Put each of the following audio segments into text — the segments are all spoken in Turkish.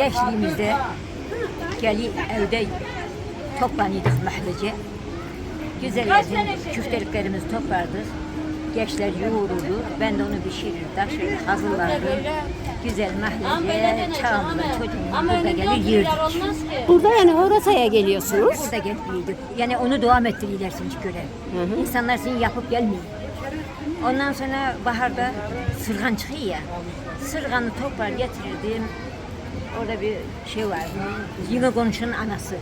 Gençliğimizde geli evde toplanıyorduk mahallece. Güzellerdi, küfteliklerimizi toplardık. Gençler yoğururdu. Ben de onu pişirir, taşır, hazırlardım. Güzel mahallece, çağımla çocuğumla Ama burada gelir ki. Burada yani Horata'ya geliyorsunuz. Burada gelip Yani onu devam ettirirler şimdi göre. İnsanlar seni yapıp gelmiyor. Ondan sonra baharda sırgan çıkıyor ya. Sırganı toplar getirirdim. Orada bir şey var. Yine konuşun anası.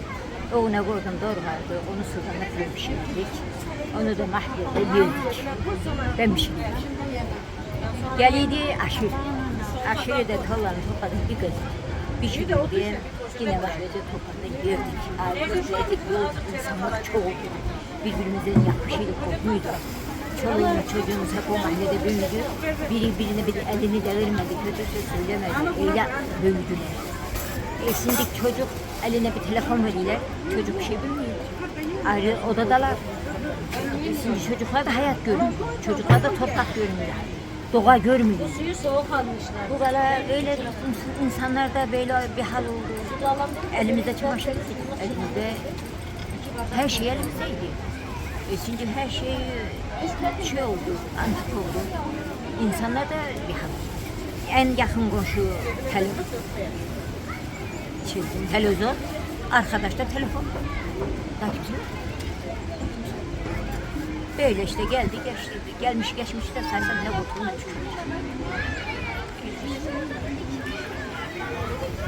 Oğuna koydum doğrardı. Onu sırganla filan pişirdik. Onu da mahallede yedik. Ben pişirdim. Geliydi aşırı. Aşırı da tollanı topladık bir kız. Pişirdik diye yine mahallede topladık yerdik. Ağzımızı yedik, yoğurduk. İnsanlar çok. Birbirimizden yakışıydı, korkmuydu. Çoluğumuz çocuğumuz hep o mahallede büyüdü. Biri birine bir elini devirmedi, kötü söz söylemedi. Öyle büyüdüler. E şimdi çocuk eline bir telefon veriyorlar. Çocuk bir şey bilmiyor. Ayrı odadalar. E Şimdi çocuklar da hayat görmüyor. Çocuklar da toprak görmüyor. Doğa görmüyor. Suyu soğuk almışlar. Bu kadar öyle ins- insanlarda böyle bir hal oldu. Elimizde çamaşır, elimizde her şey elimizdeydi. E şimdi her şey şey oldu, antik oldu. İnsanlarda bir hal. En yakın komşu telefon. Şey, televizyon, arkadaş da telefon. Yok. Böyle işte geldi geçti. Gelmiş geçmiş de saysan ne kurtulmuş.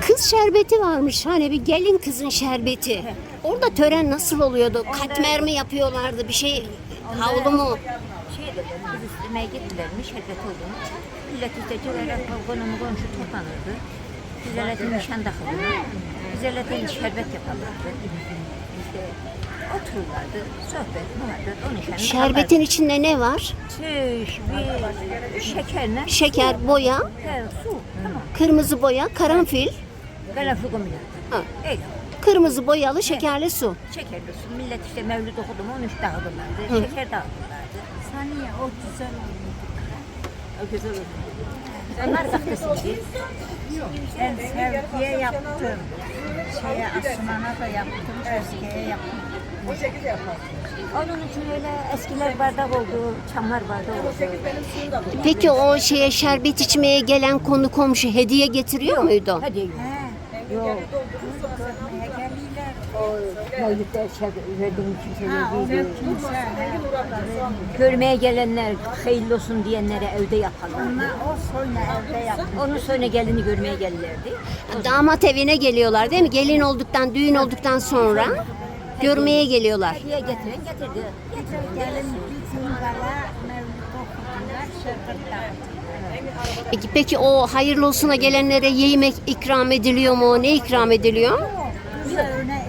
Kız şerbeti varmış hani bir gelin kızın şerbeti. Orada tören nasıl oluyordu? Katmer mi yapıyorlardı? Bir şey havlu mu? Şey dedi, kız istemeye gittilermiş, şerbet olduğunu. Millet işte cölerek konumu komşu toplanırdı. Güzelletin nişan takılırdı. Güzelletin şerbet yaparlardı. İşte otururlardı, sohbet, muhabbet, o nişanı Şerbetin içinde ne var? Çüş, bir şekerle Şeker, boya, He, su, tamam. kırmızı boya, karanfil. Karanfil kombinat. Ha. Öyle. Kırmızı boyalı şekerli su. Şekerli su. Millet işte mevlüt okudu mu onu işte dağıtırlardı. Şeker dağıtırlardı. Saniye o güzel oldu. O güzel oldu. Onlar sahtesiydi. Ben sevgiye yaptım. Şeye Asman'a da yaptım. Özge'ye yaptım. Onun için öyle eskiler bardak oldu, çamlar bardak oldu. Peki o şeye şerbet içmeye gelen konu komşu hediye getiriyor muydu? Hadi. Yok. O mevlütler şey verdiğim kimse he. Görmeye gelenler, hayırlı olsun diyenlere evde yaparlar. Ama o sonra evde yaptım. Onun sonra gelini görmeye gelirlerdi. Damat evine geliyorlar değil mi? Gelin olduktan, düğün olduktan sonra görmeye geliyorlar. Hediye getiren getirdi. Gelin bir gün kala mevlüt okudular. Dağıttılar. Peki, peki o hayırlı olsuna gelenlere yemek ikram ediliyor mu? Ne ikram ediliyor? Bize öne.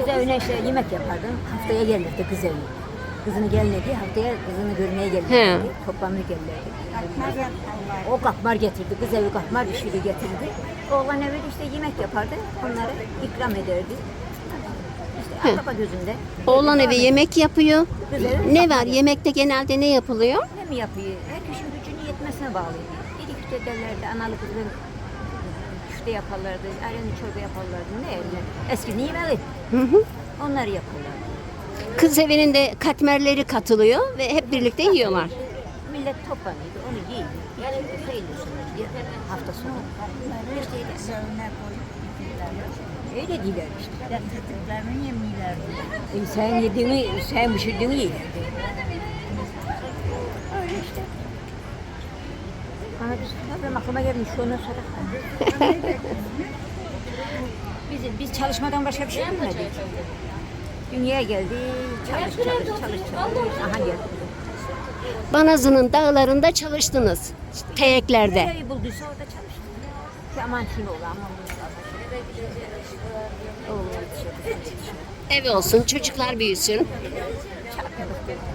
Biz evine işte yemek yapardım. Haftaya gelirdi kız evi. Kızını gelmedi, haftaya kızını görmeye gelirdi. He. Gelirdi. Katmer yaparlar. O kapmar getirdi, kız evi kapmar bir şey getirdi. Oğlan evi de işte yemek yapardı, onlara ikram ederdi. İşte araba gözünde. Oğlan evi yemek yapıyor. Kız Ne var? Yemekte genelde ne yapılıyor? Ne mi yapıyor? Herkesin gücünün yetmesine bağlı. Bir iki derlerdi, analı kızın küfte yaparlardı, ayranı çorba yaparlardı. Ne eline? Eski nimeleri. Hı hı. Onları yaparlardı. Kız evinin de katmerleri katılıyor ve hep birlikte yiyorlar. Millet toplanıyordu, onu yiyordu. Yani sayılır diye hafta sonu. İşte öyle. Diyorlar işte. Getirdiklerini yemiyorlardı. E, sen yediğini, sen pişirdiğini yerlerdi. Bana bir aklıma gelmiş şu onu sorak. biz, biz çalışmadan başka bir şey bilmedik. Dünyaya geldi, çalış çalış çalış çalış. Aha geldi. Banazı'nın dağlarında çalıştınız. Teyeklerde. Nereyi bulduysa orada çalıştı. Ki aman şunu ol, aman. Ev olsun, çocuklar büyüsün. Çarpmadık.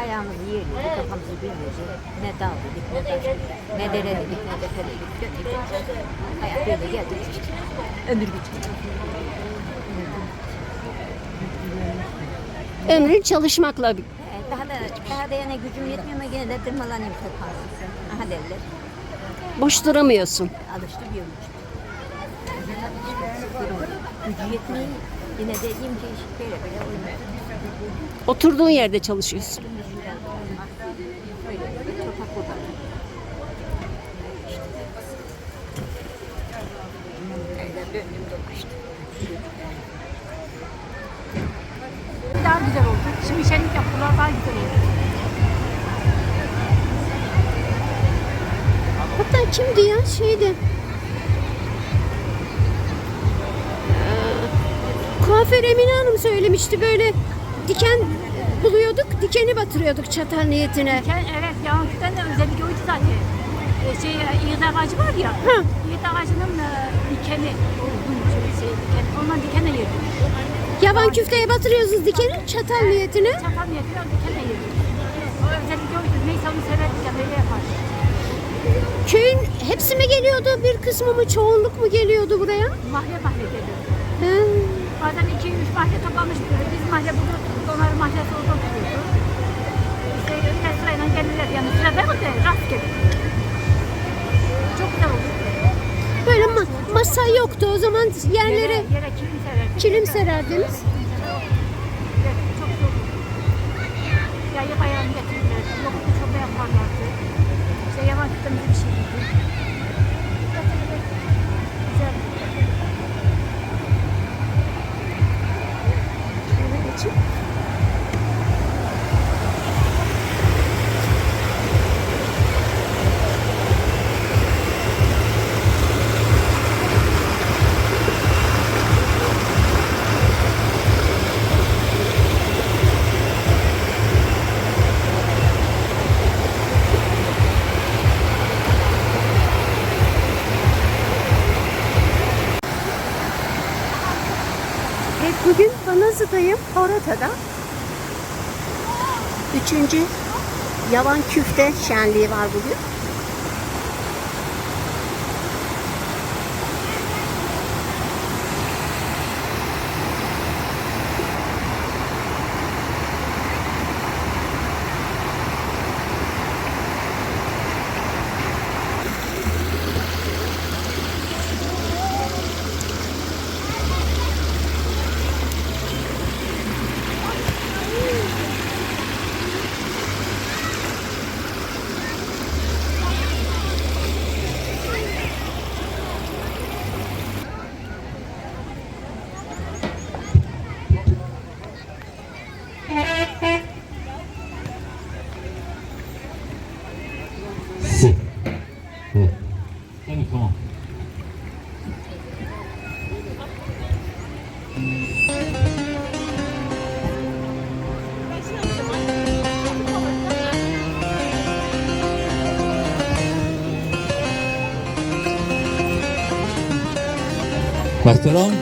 Ayağımızı yerledik, kafamızı bilmeyecek. Ne dağ dedik, ne taş dedik, ne dere dedik, ne tepe dedik. Döndük. Hayat böyle geldi geçti. Ömür bitti. Ömrün çalışmakla He, Daha da, daha da yani gücüm yetmiyor ama gene de tırmalanayım topağın. Aha derler. boş duramıyorsun. Alıştı bir ömür. tabii işte sıfır oldu. Gücü yetmiyor. Yine de diyeyim ki böyle böyle olmuyor. Oturduğun yerde çalışıyorsun. Daha güzel oldu. Şimdi şenlik yaptılar daha güzel oldu. Hatta kimdi ya şeydi. Ee, Kuaför Emine Hanım söylemişti böyle diken buluyorduk, dikeni batırıyorduk çatal niyetine. Diken, evet Yankı'dan da özellikle oydu zaten. Ee, şey, İğde ağacı var ya. Hı. İğde ağacının e, dikeni, uzun şey, diken, ondan dikene yedim. Yaban küfteye batırıyorsunuz dikeni çatal niyetine. Çatal yediyor, dikene yedim. O özellikle oydu. Neyse onu severdik ya böyle yapar. Köyün hepsi mi geliyordu, bir kısmı mı, çoğunluk mu geliyordu buraya? Mahalle mahalle geliyor. He. Bazen iki üç mahalle toplamış böyle. Biz mahalle burada mahallesi orada oturuyordu. İşte öyle sırayla gelirler. Yani sırada yok da rastgele. Çok güzel oldu. Böyle ma- masa yoktu o zaman yerlere Yere, yere kilim sererdik. kilim sererdiniz. Evet, çok zor. Yayık ayağını getirirlerdi. Çorba yaparlardı. İşte yavan bir şeydi. Güzel. Banazı'dayım, Horata'da. Üçüncü yavan küfte şenliği var bugün. Pastorón,